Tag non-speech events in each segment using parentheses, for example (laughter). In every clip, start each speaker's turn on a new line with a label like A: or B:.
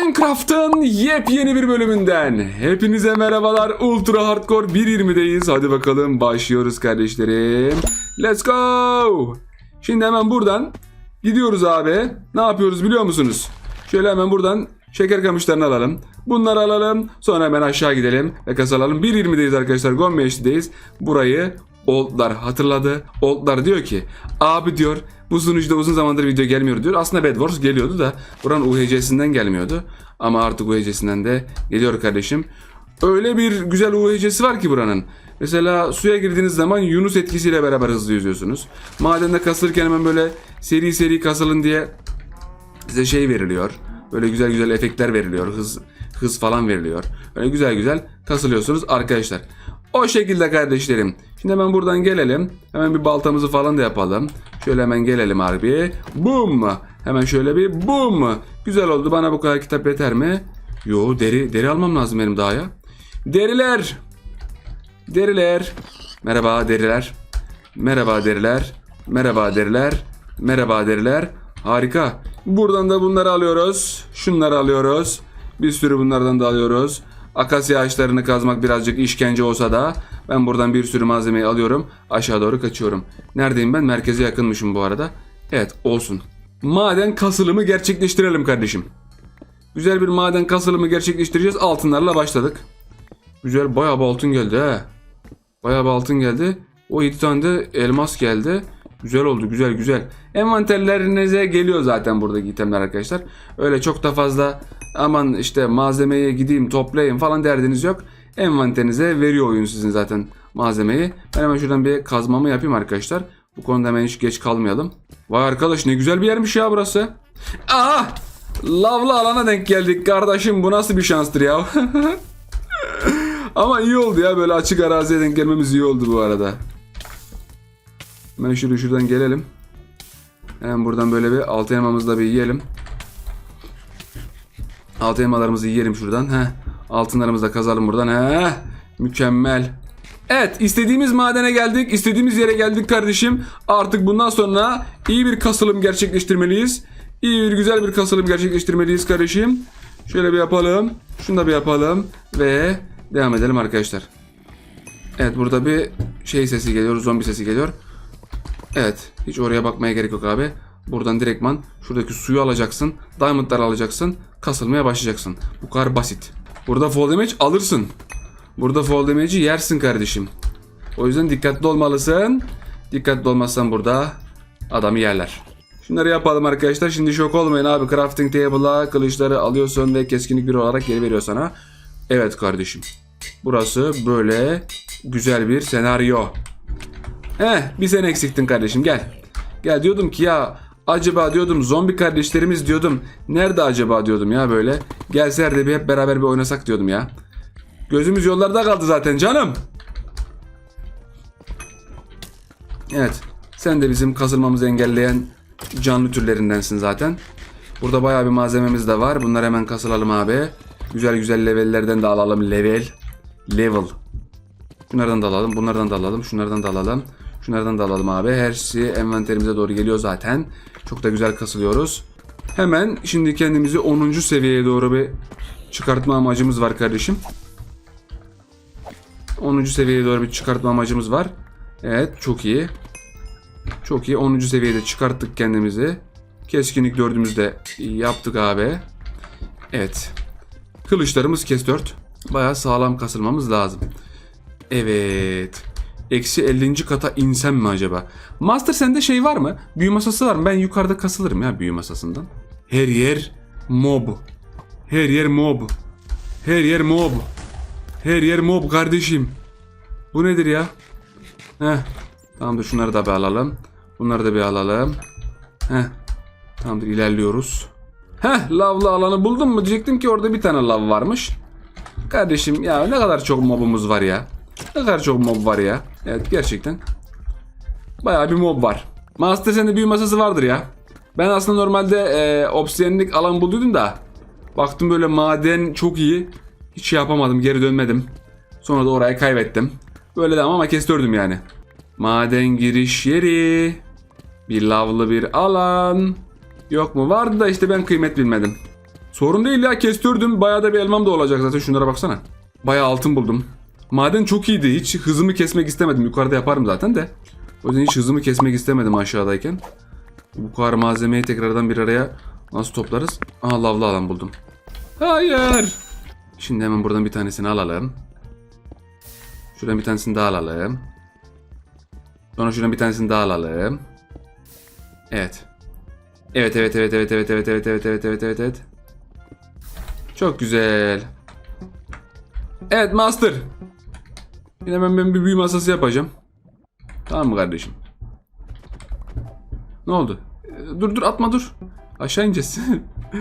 A: Minecraft'ın yepyeni bir bölümünden hepinize merhabalar. Ultra Hardcore 1.20'deyiz. Hadi bakalım başlıyoruz kardeşlerim. Let's go. Şimdi hemen buradan gidiyoruz abi. Ne yapıyoruz biliyor musunuz? Şöyle hemen buradan şeker kamışlarını alalım. Bunları alalım. Sonra hemen aşağı gidelim ve kasalalım. 1.20'deyiz arkadaşlar. Gommeşli'deyiz. Burayı Oldlar hatırladı. Oldlar diyor ki abi diyor bu sunucuda uzun zamandır video gelmiyor diyor. Aslında Bed Wars geliyordu da buranın UHC'sinden gelmiyordu. Ama artık UHC'sinden de geliyor kardeşim. Öyle bir güzel UHC'si var ki buranın. Mesela suya girdiğiniz zaman Yunus etkisiyle beraber hızlı yüzüyorsunuz. Madende kasılırken hemen böyle seri seri kasılın diye size şey veriliyor. Böyle güzel güzel efektler veriliyor. Hız hız falan veriliyor. Böyle güzel güzel kasılıyorsunuz arkadaşlar. O şekilde kardeşlerim. Şimdi hemen buradan gelelim. Hemen bir baltamızı falan da yapalım. Şöyle hemen gelelim harbi. Bum. Hemen şöyle bir bum. Güzel oldu. Bana bu kadar kitap yeter mi? Yo deri deri almam lazım benim daha ya. Deriler. Deriler. Merhaba deriler. Merhaba deriler. Merhaba deriler. Merhaba deriler. Harika. Buradan da bunları alıyoruz. Şunları alıyoruz. Bir sürü bunlardan da alıyoruz. Akasya ağaçlarını kazmak birazcık işkence olsa da ben buradan bir sürü malzemeyi alıyorum. Aşağı doğru kaçıyorum. Neredeyim ben? Merkeze yakınmışım bu arada. Evet olsun. Maden kasılımı gerçekleştirelim kardeşim. Güzel bir maden kasılımı gerçekleştireceğiz. Altınlarla başladık. Güzel bayağı bir altın geldi he. Bayağı bir altın geldi. O 7 tane de elmas geldi. Güzel oldu güzel güzel. Envanterlerinize geliyor zaten buradaki itemler arkadaşlar. Öyle çok da fazla aman işte malzemeye gideyim toplayayım falan derdiniz yok. Envanterinize veriyor oyun sizin zaten malzemeyi. Ben hemen şuradan bir kazmamı yapayım arkadaşlar. Bu konuda hemen hiç geç kalmayalım. Vay arkadaş ne güzel bir yermiş ya burası. Aha! Lavlı alana denk geldik kardeşim bu nasıl bir şanstır ya. (laughs) Ama iyi oldu ya böyle açık araziye denk gelmemiz iyi oldu bu arada. Hemen şöyle şuradan gelelim. Hemen buradan böyle bir altı elmamızı da bir yiyelim. Altı elmalarımızı yiyelim şuradan. Heh. Altınlarımızı da kazalım buradan. Heh. Mükemmel. Evet istediğimiz madene geldik. istediğimiz yere geldik kardeşim. Artık bundan sonra iyi bir kasılım gerçekleştirmeliyiz. İyi bir güzel bir kasılım gerçekleştirmeliyiz kardeşim. Şöyle bir yapalım. Şunu da bir yapalım. Ve devam edelim arkadaşlar. Evet burada bir şey sesi geliyor. Zombi sesi geliyor. Evet. Hiç oraya bakmaya gerek yok abi. Buradan direktman şuradaki suyu alacaksın. Diamondları alacaksın. Kasılmaya başlayacaksın. Bu kadar basit. Burada fall damage alırsın. Burada fall damage'i yersin kardeşim. O yüzden dikkatli olmalısın. Dikkatli olmazsan burada adamı yerler. Şunları yapalım arkadaşlar. Şimdi şok olmayın abi. Crafting table'a kılıçları alıyorsun ve keskinlik bir olarak geri veriyor sana. Evet kardeşim. Burası böyle güzel bir senaryo. Heh bir sen eksiktin kardeşim gel. Gel diyordum ki ya acaba diyordum zombi kardeşlerimiz diyordum. Nerede acaba diyordum ya böyle. Gelseler de bir hep beraber bir oynasak diyordum ya. Gözümüz yollarda kaldı zaten canım. Evet. Sen de bizim kazılmamızı engelleyen canlı türlerindensin zaten. Burada bayağı bir malzememiz de var. Bunları hemen kasılalım abi. Güzel güzel levellerden de alalım. Level. Level. Şunlardan da alalım. Bunlardan da alalım. Şunlardan da alalım. Şunlardan da alalım abi. Her şey envanterimize doğru geliyor zaten. Çok da güzel kasılıyoruz. Hemen şimdi kendimizi 10. seviyeye doğru bir çıkartma amacımız var kardeşim. 10. seviyeye doğru bir çıkartma amacımız var. Evet çok iyi. Çok iyi. 10. seviyede çıkarttık kendimizi. Keskinlik dördümüzde yaptık abi. Evet. Kılıçlarımız kes 4. Bayağı sağlam kasılmamız lazım. Evet. Eksi 50. kata insem mi acaba? Master sende şey var mı? Büyü masası var mı? Ben yukarıda kasılırım ya büyü masasından. Her yer mob. Her yer mob. Her yer mob. Her yer mob kardeşim. Bu nedir ya? Heh. Tamamdır şunları da bir alalım. Bunları da bir alalım. Heh. Tamamdır ilerliyoruz. Heh lavlı alanı buldum mu diyecektim ki orada bir tane lav varmış. Kardeşim ya ne kadar çok mobumuz var ya. Ne kadar çok mob var ya. Evet gerçekten. Bayağı bir mob var. Master sende büyü masası vardır ya. Ben aslında normalde e, obsidiyenlik alan bulduydum da. Baktım böyle maden çok iyi. Hiç şey yapamadım geri dönmedim. Sonra da orayı kaybettim. Böyle de ama kestördüm yani. Maden giriş yeri. Bir lavlı bir alan. Yok mu? Vardı da işte ben kıymet bilmedim. Sorun değil ya kestirdim. Bayağı da bir elmam da olacak zaten şunlara baksana. Bayağı altın buldum. Maden çok iyiydi. Hiç hızımı kesmek istemedim. Yukarıda yaparım zaten de. O yüzden hiç hızımı kesmek istemedim aşağıdayken. Bu kadar malzemeyi tekrardan bir araya nasıl toplarız? Aha lavlı alan buldum. Hayır. Şimdi hemen buradan bir tanesini alalım. Şuradan bir tanesini daha alalım. Sonra şuradan bir tanesini daha alalım. Evet. Evet evet evet evet evet evet evet evet evet evet evet evet. Çok güzel. Evet master. Yine ben, ben bir büyü masası yapacağım. Tamam mı kardeşim? Ne oldu? Ee, Dur dur atma dur. Aşağı ineceğiz.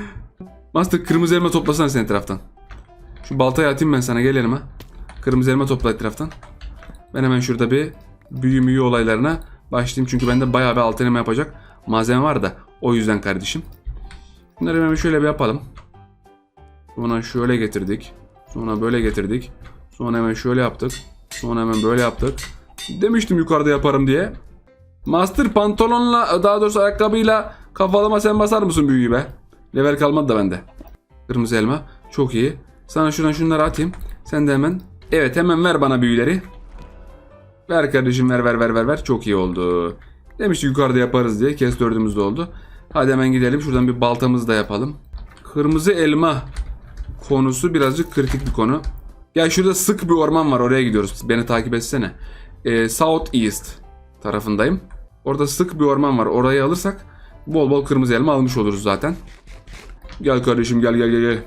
A: (laughs) master kırmızı elma toplasana sen etraftan. Şu baltayı atayım ben sana gel elime. Kırmızı elma topla etraftan. Ben hemen şurada bir büyü müyü olaylarına başlayayım. Çünkü bende bayağı bir altın elma yapacak malzeme var da. O yüzden kardeşim. Bunları hemen şöyle bir yapalım. Sonra şöyle getirdik. Sonra böyle getirdik. Sonra hemen şöyle yaptık. Sonra hemen böyle yaptık. Demiştim yukarıda yaparım diye. Master pantolonla daha doğrusu ayakkabıyla kafalıma sen basar mısın büyüyü be? Level kalmadı da bende. Kırmızı elma. Çok iyi. Sana şuradan şunları atayım. Sen de hemen. Evet hemen ver bana büyüleri. Ver kardeşim ver ver ver ver ver. Çok iyi oldu. Demiştik yukarıda yaparız diye. Kes dördümüz de oldu. Hadi hemen gidelim. Şuradan bir baltamızı da yapalım. Kırmızı elma konusu birazcık kritik bir konu. Ya şurada sık bir orman var. Oraya gidiyoruz. Beni takip etsene. Ee, South East tarafındayım. Orada sık bir orman var. Orayı alırsak bol bol kırmızı elma almış oluruz zaten. Gel kardeşim gel gel gel gel.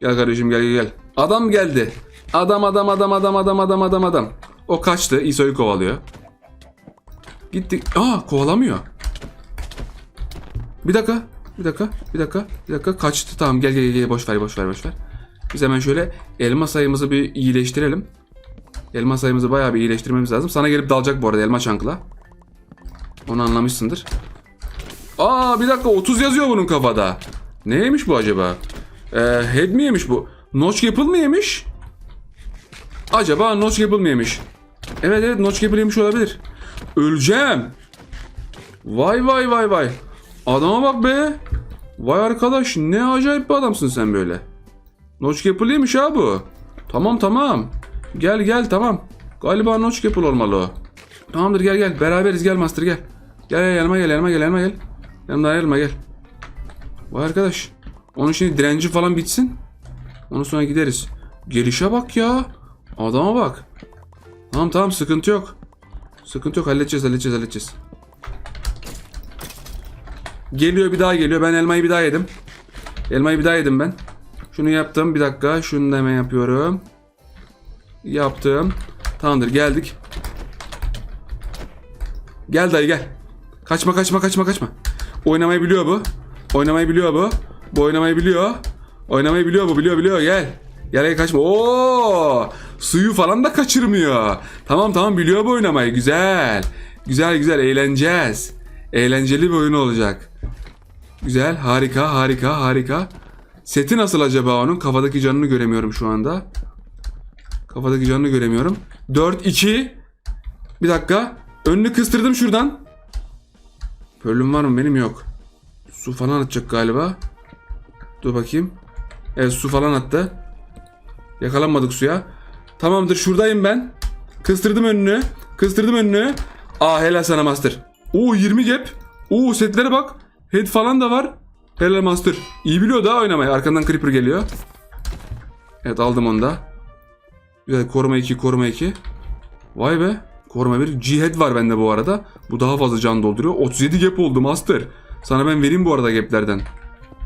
A: Gel kardeşim gel gel gel. Adam geldi. Adam adam adam adam adam adam adam adam. O kaçtı. İso'yu kovalıyor. Gittik. Aa kovalamıyor. Bir dakika. Bir dakika. Bir dakika. Bir dakika. Kaçtı. Tamam gel gel gel. Boş ver boş ver boş ver. Biz hemen şöyle elma sayımızı bir iyileştirelim. Elma sayımızı bayağı bir iyileştirmemiz lazım. Sana gelip dalacak bu arada elma çankla. Onu anlamışsındır. Aa bir dakika 30 yazıyor bunun kafada. Neymiş bu acaba? Ee, head mi yemiş bu? Notch Apple mı yemiş? Acaba Notch Apple mı yemiş? Evet evet Notch Apple yemiş olabilir. Öleceğim. Vay vay vay vay. Adama bak be. Vay arkadaş ne acayip bir adamsın sen böyle. Notch Apple yemiş ha bu. Tamam tamam. Gel gel tamam. Galiba Notch Apple olmalı o. Tamamdır gel gel. Beraberiz gel Master gel. Gel gel yanıma gel yanıma gel yanıma gel. Yanımdan ayrılma gel. Vay arkadaş. Onun şimdi direnci falan bitsin. Ondan sonra gideriz. Gelişe bak ya. Adama bak. Tamam tamam sıkıntı yok. Sıkıntı yok halledeceğiz halledeceğiz halledeceğiz. Geliyor bir daha geliyor. Ben elmayı bir daha yedim. Elmayı bir daha yedim ben. Şunu yaptım. Bir dakika. Şunu da hemen yapıyorum. Yaptım. Tamamdır geldik. Gel dayı gel. Kaçma kaçma kaçma kaçma. Oynamayı biliyor bu. Oynamayı biliyor bu. Bu oynamayı biliyor. Oynamayı biliyor bu biliyor biliyor gel. Gel gel kaçma. Oo! Suyu falan da kaçırmıyor. Tamam tamam biliyor bu oynamayı. Güzel. Güzel güzel eğleneceğiz. Eğlenceli bir oyun olacak. Güzel harika harika harika. Seti nasıl acaba onun? Kafadaki canını göremiyorum şu anda. Kafadaki canını göremiyorum. 4 2 Bir dakika. Önünü kıstırdım şuradan. Pörlüm var mı? Benim yok. Su falan atacak galiba. Dur bakayım. Evet su falan attı. Yakalanmadık suya. Tamamdır şuradayım ben. Kıstırdım önünü. Kıstırdım önünü. Aa helal sana master. Oo 20 gap. Oo setlere bak. Head falan da var. Helal master. İyi biliyor daha oynamayı. Arkandan creeper geliyor. Evet aldım onu da. Güzel koruma 2 koruma 2. Vay be. Koruma 1. G-head var bende bu arada. Bu daha fazla can dolduruyor. 37 gap oldu master. Sana ben vereyim bu arada gaplerden.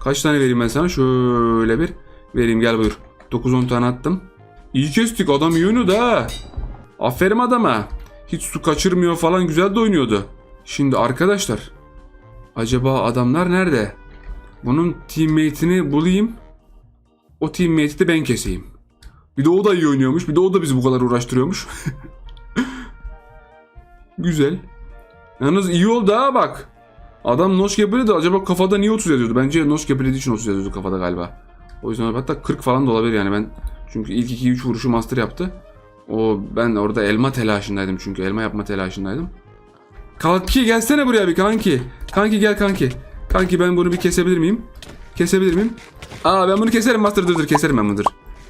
A: Kaç tane vereyim ben sana? Şöyle bir vereyim gel buyur. 9-10 tane attım. İyi kestik adam iyi oynuyordu ha. Aferin adama. Hiç su kaçırmıyor falan güzel de oynuyordu. Şimdi arkadaşlar. Acaba adamlar nerede? Bunun teammate'ini bulayım. O teammate'i de ben keseyim. Bir de o da iyi oynuyormuş. Bir de o da bizi bu kadar uğraştırıyormuş. (laughs) Güzel. Yalnız iyi oldu ha bak. Adam Noş de acaba kafada niye 30 yazıyordu? Bence Noş için 30 yazıyordu kafada galiba. O yüzden hatta 40 falan da olabilir yani ben. Çünkü ilk 2-3 vuruşu master yaptı. O ben orada elma telaşındaydım çünkü elma yapma telaşındaydım. Kanki gelsene buraya bir kanki. Kanki gel kanki. Kanki ben bunu bir kesebilir miyim? Kesebilir miyim? Aa ben bunu keserim Master dur dur keserim ben bunu dur.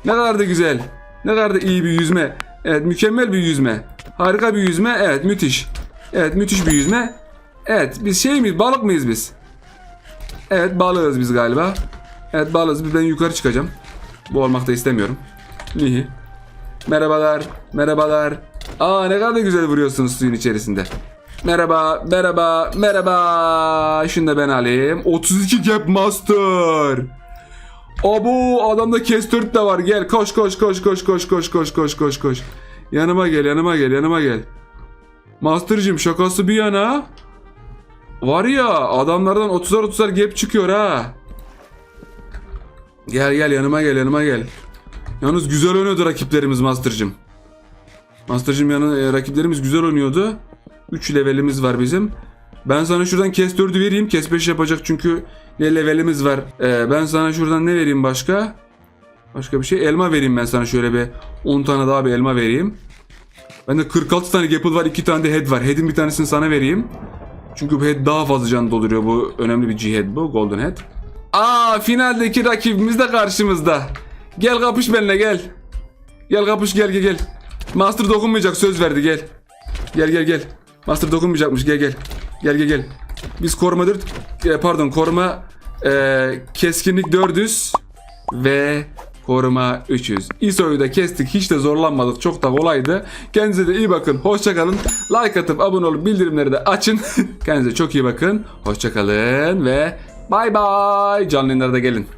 A: Ne kadar da güzel. Ne kadar da iyi bir yüzme. Evet mükemmel bir yüzme. Harika bir yüzme. Evet müthiş. Evet müthiş bir yüzme. Evet biz şey miyiz balık mıyız biz? Evet balığız biz galiba. Evet balığız. Ben yukarı çıkacağım. Bu olmak da istemiyorum. Nihi. Merhabalar. Merhabalar. Aa ne kadar da güzel vuruyorsunuz suyun içerisinde. Merhaba, merhaba, merhaba. Şunu da ben alayım. 32 Gap Master. Abo adamda Kestört de var. Gel koş koş koş koş koş koş koş koş koş koş. Yanıma gel, yanıma gel, yanıma gel. Master'cım şakası bir yana. Var ya adamlardan 30'ar 30'ar gap çıkıyor ha. Gel gel yanıma gel yanıma gel. Yalnız güzel oynuyordu rakiplerimiz Master'cım. Master'cım yanı e, rakiplerimiz güzel oynuyordu. 3 levelimiz var bizim. Ben sana şuradan kes 4'ü vereyim. Kes 5 yapacak çünkü ne levelimiz var. Ee, ben sana şuradan ne vereyim başka? Başka bir şey. Elma vereyim ben sana şöyle bir 10 tane daha bir elma vereyim. Bende 46 tane Gapple var 2 tane de head var. Head'in bir tanesini sana vereyim. Çünkü bu head daha fazla can dolduruyor. Bu önemli bir G-head bu. Golden head. Aa finaldeki rakibimiz de karşımızda. Gel kapış benimle gel. Gel kapış gel gel gel. Master dokunmayacak söz verdi gel. Gel gel gel. Master dokunmayacakmış gel gel. Gel gel gel. Biz koruma 4 e, pardon koruma e, keskinlik 400 ve koruma 300. ISO'yu da kestik. Hiç de zorlanmadık. Çok da kolaydı. Kendinize de iyi bakın. Hoşçakalın. Like atıp abone olup bildirimleri de açın. (laughs) Kendinize çok iyi bakın. Hoşçakalın ve bay bay. Canlı yayınlara gelin.